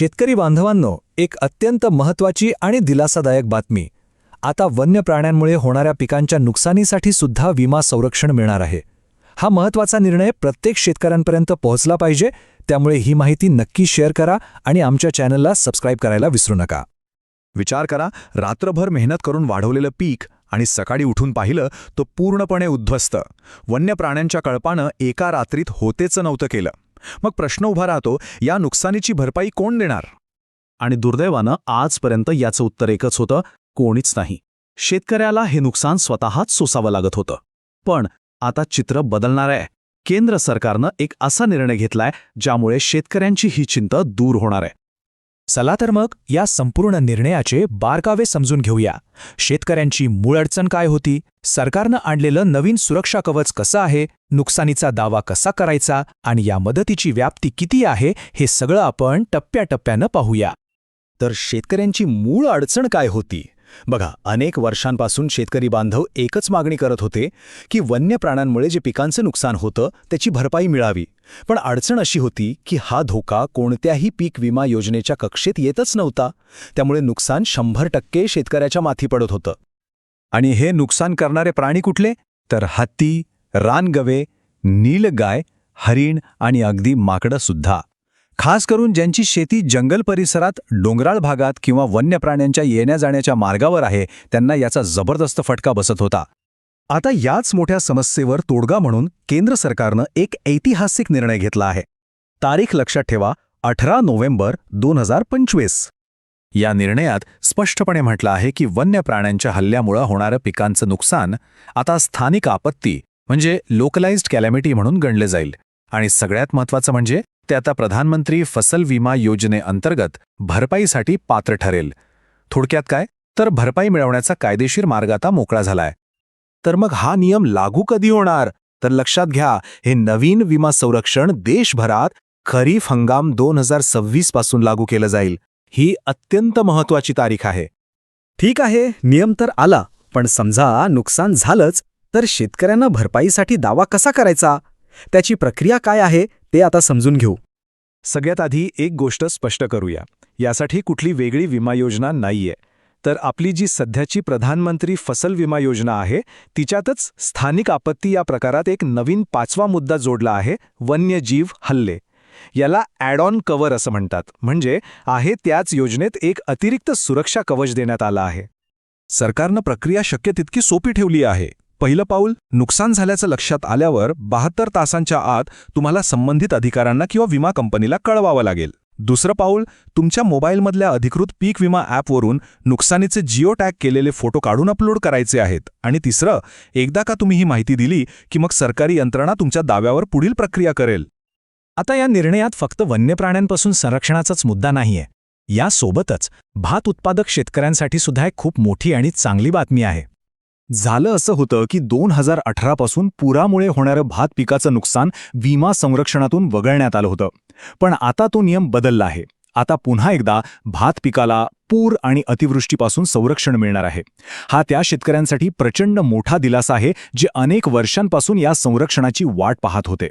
शेतकरी बांधवांनो एक अत्यंत महत्वाची आणि दिलासादायक बातमी. आता वन्य प्राण्यांमुळे होणाऱ्या पिकांच्या नुकसानीसाठी सुद्धा विमा संरक्षण मिळणार आहे. हा महत्त्वाचा निर्णय प्रत्येक शेतकऱ्यांपर्यंत पोहोचला पाहिजे त्यामुळे ही माहिती नक्की शेअर करा आणि आमच्या चॅनलला सबस्क्राईब करायला विसरू नका. विचार करा रात्रभर मेहनत करून वाढवलेलं पीक आणि सकाळी उठून पाहिलं तो पूर्णपणे उद्ध्वस्त. वन्य प्राण्यांच्या कळपानं एका रात्रीत होतेच नव्हतं केलं. मग प्रश्न उभा राहतो या नुकसानीची भरपाई कोण देणार? आणि दुर्दैवानं आजपर्यंत याचं उत्तर एकच होतं कोणीच नाही. शेतकऱ्याला हे नुकसान स्वतःच सोसावं लागत होतं. पण आता चित्र बदलणार आहे. केंद्र सरकारनं एक असा निर्णय घेतलाय ज्यामुळे शेतकऱ्यांची ही चिंता दूर होणार आहे. चला तर मग या संपूर्ण निर्णयाचे बारकावे समजून घेऊया. शेतकऱ्यांची मूळ अडचण काय होती? सरकारनं आणलेलं नवीन सुरक्षा कवच कसं आहे? नुकसानीचा दावा कसा करायचा? आणि या मदतीची व्याप्ती किती आहे? हे सगळं आपण टप्प्याटप्प्यानं पाहूया. तर शेतकऱ्यांची मूळ अडचण काय होती? बघा अनेक वर्षांपासून शेतकरी बांधव एकच मागणी करत होते की वन्य प्राण्यांमुळे जे पिकांचं नुकसान होतं त्याची भरपाई मिळावी. पण अडचण अशी होती की हा धोका कोणत्याही पीक विमा योजनेच्या कक्षेत येतच नव्हता. त्यामुळे नुकसान शंभर टक्के शेतकऱ्याच्या माथी पडत होतं. आणि हे नुकसान करणारे प्राणी कुठले? तर हत्ती रानगवे नीलगाय हरिण आणि अगदी माकडं सुद्धा खास करून ज्यांची शेती जंगल परिसरात डोंगराळ भागात किंवा वन्य प्राण्यांच्या येण्या जाण्याच्या मार्गावर आहे त्यांना याचा जबरदस्त फटका बसत होता. आता याच मोठ्या समस्येवर तोडगा म्हणून केंद्र सरकारनं एक ऐतिहासिक निर्णय घेतला आहे. तारीख लक्षात ठेवा अठरा नोव्हेंबर दोन हजार पंचवीस. या निर्णयात स्पष्टपणे म्हटलं आहे की वन्य प्राण्यांच्या हल्ल्यामुळं होणारं पिकांचं नुकसान आता स्थानिक आपत्ती म्हणजे लोकलाइज्ड कॅलॅमिटी म्हणून गणले जाईल. आणि सगळ्यात महत्त्वाचं म्हणजे ते आता प्रधानमंत्री फसल विमा योजनेअंतर्गत भरपाईसाठी पात्र ठरेल. थोडक्यात काय? तर भरपाई मिळवण्याचा कायदेशीर मार्ग आता मोकळा झालाय. तर मग हा नियम लागू कधी होणार? तर लक्षात घ्या हे नवीन विमा संरक्षण देशभरात खरीफ हंगाम दोन हजार सव्वीसपासून लागू केलं जाईल. ही अत्यंत महत्वाची तारीख आहे. ठीक आहे नियम तर आला पण समजा नुकसान झालंच तर शेतकऱ्यांना भरपाईसाठी दावा कसा करायचा? त्याची प्रक्रिया काय आहे ते आता समजून घेऊ. सगळ्यात आधी एक गोष्ट स्पष्ट करूया. यासाठी कुठली वेगळी विमा योजना नाहीये. तर आपली जी सध्याची प्रधानमंत्री फसल विमा योजना आहे तिच्यातच स्थानिक आपत्ती या प्रकारात एक नवीन पाचवा मुद्दा जोडला आहे वन्यजीव हल्ले. याला ॲड ऑन कव्हर असं म्हणतात. म्हणजे आहे त्याच योजनेत एक अतिरिक्त सुरक्षा कवच देण्यात आला आहे. सरकारनं प्रक्रिया शक्य तितकी सोपी ठेवली आहे. पहिलं पाऊल नुकसान झाल्याचं लक्षात आल्यावर बहात्तर तासांच्या आत तुम्हाला संबंधित अधिकाऱ्यांना किंवा विमा कंपनीला कळवावं लागेल. दुसरं पाऊल तुमच्या मोबाईलमधल्या अधिकृत पीक विमा ॲपवरून नुकसानीचे जिओ टॅग केलेले फोटो काढून अपलोड करायचे आहेत. आणि तिसरं एकदा का तुम्ही ही माहिती दिली की मग सरकारी यंत्रणा तुमच्या दाव्यावर पुढील प्रक्रिया करेल. आता या निर्णयात फक्त वन्य प्राण्यांपासून संरक्षणाचाच मुद्दा नाहीये. यासोबतच भात उत्पादक शेतकऱ्यांसाठी सुद्धा एक खूप मोठी आणि चांगली बातमी आहे. झालं असं होतं की दोन हजार अठरापासून पुरामुळे होणारं भात पिकाचं नुकसान विमा संरक्षणातून वगळण्यात आलं होतं. पण आता तो नियम बदलला आहे. आता पुन्हा एकदा भात पिकाला पूर आणि अतिवृष्टीपासून संरक्षण मिळणार आहे. हा त्या शेतकऱ्यांसाठी प्रचंड मोठा दिलासा आहे जे अनेक वर्षांपासून या संरक्षणाची वाट पाहत होते.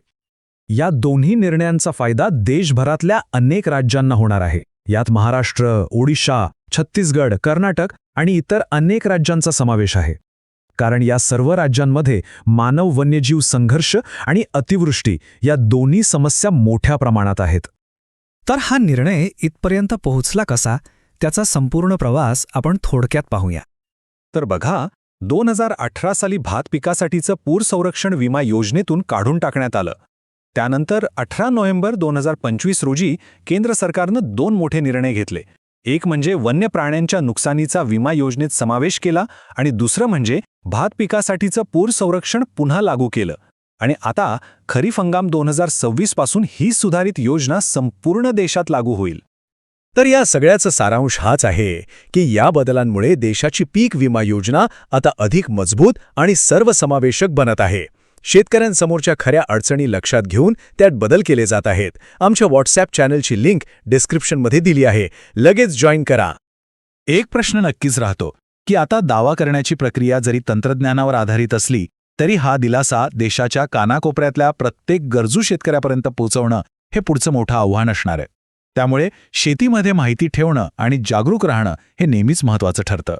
या दोन्ही निर्णयांचा फायदा देशभरातल्या अनेक राज्यांना होणार आहे. यात महाराष्ट्र ओडिशा छत्तीसगड कर्नाटक आणि इतर अनेक राज्यांचा समावेश आहे. कारण या सर्व राज्यांमध्ये मानव वन्यजीव संघर्ष आणि अतिवृष्टी या दोन्ही समस्या मोठ्या प्रमाणात आहेत. तर हा निर्णय इथपर्यंत पोहोचला कसा? त्याचा संपूर्ण प्रवास आपण थोडक्यात पाहूया. तर बघा दोन हजार अठरा साली भात पिकासाठीचं पूर संरक्षण विमा योजनेतून काढून टाकण्यात आलं. त्यानंतर अठरा नोव्हेंबर दोन हजार पंचवीस रोजी केंद्र सरकारनं दोन मोठे निर्णय घेतले. एक म्हणजे वन्य प्राण्यांच्या नुकसानीचा विमा योजनेत समावेश केला आणि दुसरं म्हणजे भात पिकासाठीचं पूर संरक्षण पुन्हा लागू केलं. आणि आता खरीप हंगाम दोन हजार सव्वीसपासून ही सुधारित योजना संपूर्ण देशात लागू होईल. तर या सगळ्याचा सारांश हाच आहे की या बदलांमुळे देशाची पीक विमा योजना आता अधिक मजबूत आणि सर्वसमावेशक बनत आहे. शेतकऱ्यांसमोरच्या खऱ्या अडचणी लक्षात घेऊन त्यात बदल केले जात आहेत. आमच्या व्हॉट्सॲप चॅनलची लिंक डिस्क्रिप्शनमध्ये दिली आहे. लगेच जॉईन करा. एक प्रश्न नक्कीच राहतो की आता दावा करण्याची प्रक्रिया जरी तंत्रज्ञानावर आधारित असली तरी हा दिलासा देशाच्या कानाकोपऱ्यातल्या प्रत्येक गरजू शेतकऱ्यापर्यंत पोहोचवणं हे पुढचं मोठं आव्हान असणार आहे. त्यामुळे शेतीमध्ये माहिती ठेवणं आणि जागरूक राहणं हे नेहमीच महत्वाचं ठरतं.